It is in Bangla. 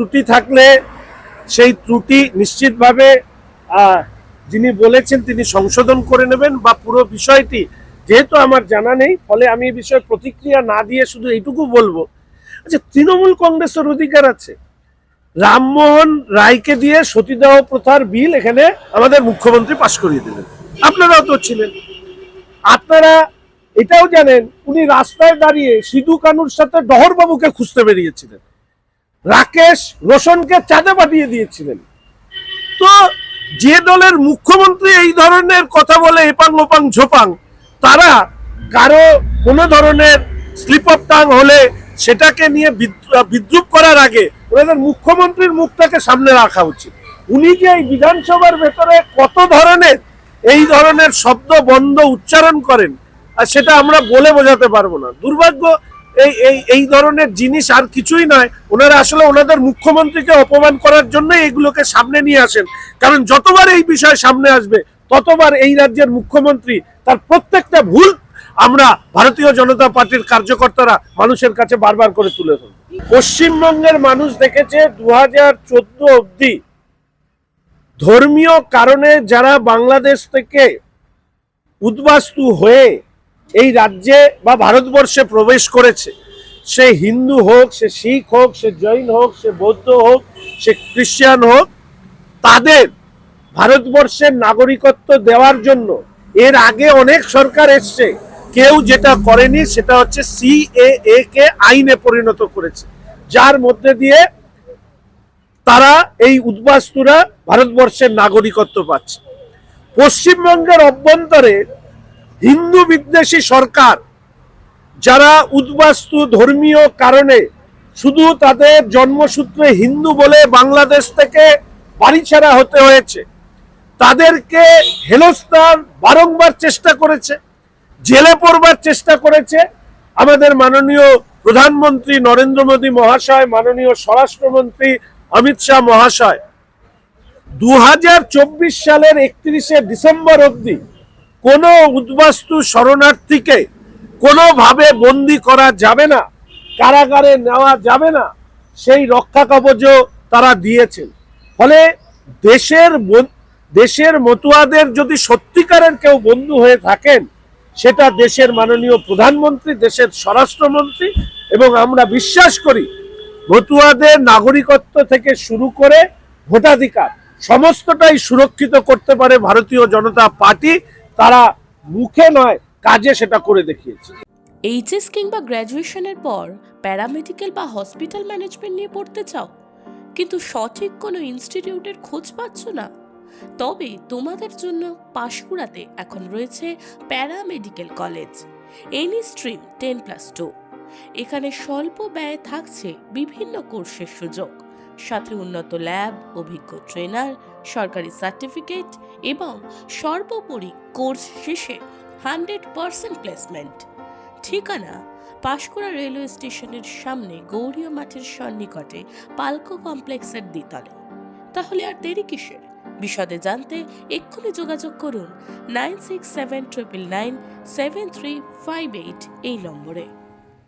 ত্রুটি থাকলে সেই ত্রুটি নিশ্চিতভাবে যিনি বলেছেন তিনি সংশোধন করে নেবেন বা পুরো বিষয়টি, যেহেতু আমার জানা নেই, ফলে আমি এই বিষয়ে প্রতিক্রিয়া না দিয়ে শুধু এইটুকু বলব আচ্ছা তৃণমূল কংগ্রেসের অধিকার আছে। রামমোহন রায়কে দিয়ে সতীদাহ প্রথার বিল এখানে আমাদের মুখ্যমন্ত্রী পাশ করিয়ে দিলেন। আপনারাও তো ছিলেন। আপনারা এটাও জানেন, উনি রাস্তায় দাঁড়িয়ে সিধু কানুর সাথে ডহরবাবুকে খুঁজতে বেরিয়েছিলেন। রাকেশ রোশনকে চাঁদে পাঠিয়ে দিয়েছিলেন। তো যে দলের মুখ্যমন্ত্রী এই ধরনের কথা বলে এপাং ওপাং ঝোপাং, তারা কারও কোনো ধরনের স্লিপ অফ টাং হলে সেটাকে নিয়ে বিদ্রুপ করার আগে ওনাদের মুখ্যমন্ত্রীর মুখটাকে সামনে রাখা উচিত। উনি যে এই বিধানসভার ভেতরে কত ধরনের এই ধরনের শব্দ, বন্ধ উচ্চারণ করেন, আর সেটা আমরা বলে বোঝাতে পারব না। দুর্ভাগ্য এই এই এই ধরনের জিনিস আর কিছুই নয়। ওনারা আসলে ওনাদের মুখ্যমন্ত্রীকে অপমান করার জন্য এগুলোকে সামনে নিয়ে আসেন। কারণ যতবার এই বিষয় সামনে আসবে, ততবার এই রাজ্যের মুখ্যমন্ত্রী তার প্রত্যেকটা ভুল আমরা ভারতীয় জনতা পার্টির কার্যকর্তারা মানুষের কাছে বারবার করে তুলে ধরব। পশ্চিমবঙ্গের মানুষ দেখেছে দু হাজার অব্দি ধর্মীয় কারণে যারা বাংলাদেশ থেকে উদ্বাস্তু হয়ে এই রাজ্যে বা ভারতবর্ষে প্রবেশ করেছে। সে হিন্দু হোক, সে শিখ হোক, সে জৈন হোক, সে বৌদ্ধ হোক, সে খ্রিস্টান হোক, তাদের ভারতবর্ষের নাগরিকত্ব দেওয়ার জন্য এর আগে অনেক সরকার এসছে। কেউ যেটা করেনি সেটা হচ্ছে সিএএ কে আইনে পরিণত করেছে। যার মধ্যে দিয়ে তারা এই উদ্বাস্তুরা ভারতবর্ষের নাগরিকত্ব পাচ্ছে। পশ্চিমবঙ্গের অভ্যন্তরে হিন্দু বিদ্বেষী সরকার, যারা উদ্বাস্তু ধর্মীয় কারণে শুধু তাদের জন্মসূত্রে হিন্দু বলে বাংলাদেশ থেকে বাড়িছাড়া হতে হয়েছে, তাদেরকে হেনস্থার বারংবার চেষ্টা করেছে, জেলে পড়বার চেষ্টা করেছে। আমাদের মাননীয় প্রধানমন্ত্রী নরেন্দ্র মোদী মহাশয়, মাননীয় স্বরাষ্ট্রমন্ত্রী অমিত শাহ মহাশয় দু হাজার চব্বিশ সালের একত্রিশে ডিসেম্বর অবধি কোনো উদ্বাস্তু শরণার্থীকে কোনোভাবে বন্দি করা যাবে না, কারাগারে নেওয়া যাবে না, সেই রক্ষা কবচও তারা দিয়েছেন। ফলে দেশের দেশের মতুয়াদের যদি সত্যিকারের কেউ বন্ধু হয়ে থাকেন, সেটা দেশের মাননীয় প্রধানমন্ত্রী, দেশের স্বরাষ্ট্রমন্ত্রী এবং আমরা বিশ্বাস করি মতুয়াদের নাগরিকত্ব থেকে শুরু করে ভোটাধিকার সমস্তটাই সুরক্ষিত করতে পারে ভারতীয় জনতা পার্টি। তারা মুখে নয়, কাজে সেটা করে দেখিয়েছে। এইচএস কিংবা গ্র্যাজুয়েশনের পর প্যারামেডিক্যাল বা হসপিটাল ম্যানেজমেন্ট নিয়ে পড়তে চাও, কিন্তু সঠিক কোনো ইনস্টিটিউটের খোঁজ পাচ্ছ না? তবে তোমাদের জন্য পাশকুড়াতে এখন রয়েছে paramedical college, any stream ten plus two. এখানে স্বল্প ব্যয়ে থাকছে বিভিন্ন কোর্সের সুযোগ, সাথে উন্নত ল্যাব, অভিজ্ঞ ট্রেনার, সরকারি সার্টিফিকেট এবং সর্বোপরি কোর্স শেষে হান্ড্রেড পার্সেন্ট প্লেসমেন্ট। ঠিকানা পাশকুড়া রেলওয়ে স্টেশনের সামনে গৌরীয় মাঠের সন্নিকটে পালকো কমপ্লেক্সের দ্বিতলে। তাহলে আর দেরি কিসের? বিশদে জানতে এক্ষুনি যোগাযোগ করুন nine six seven triple nine seven three five eight এই নম্বরে।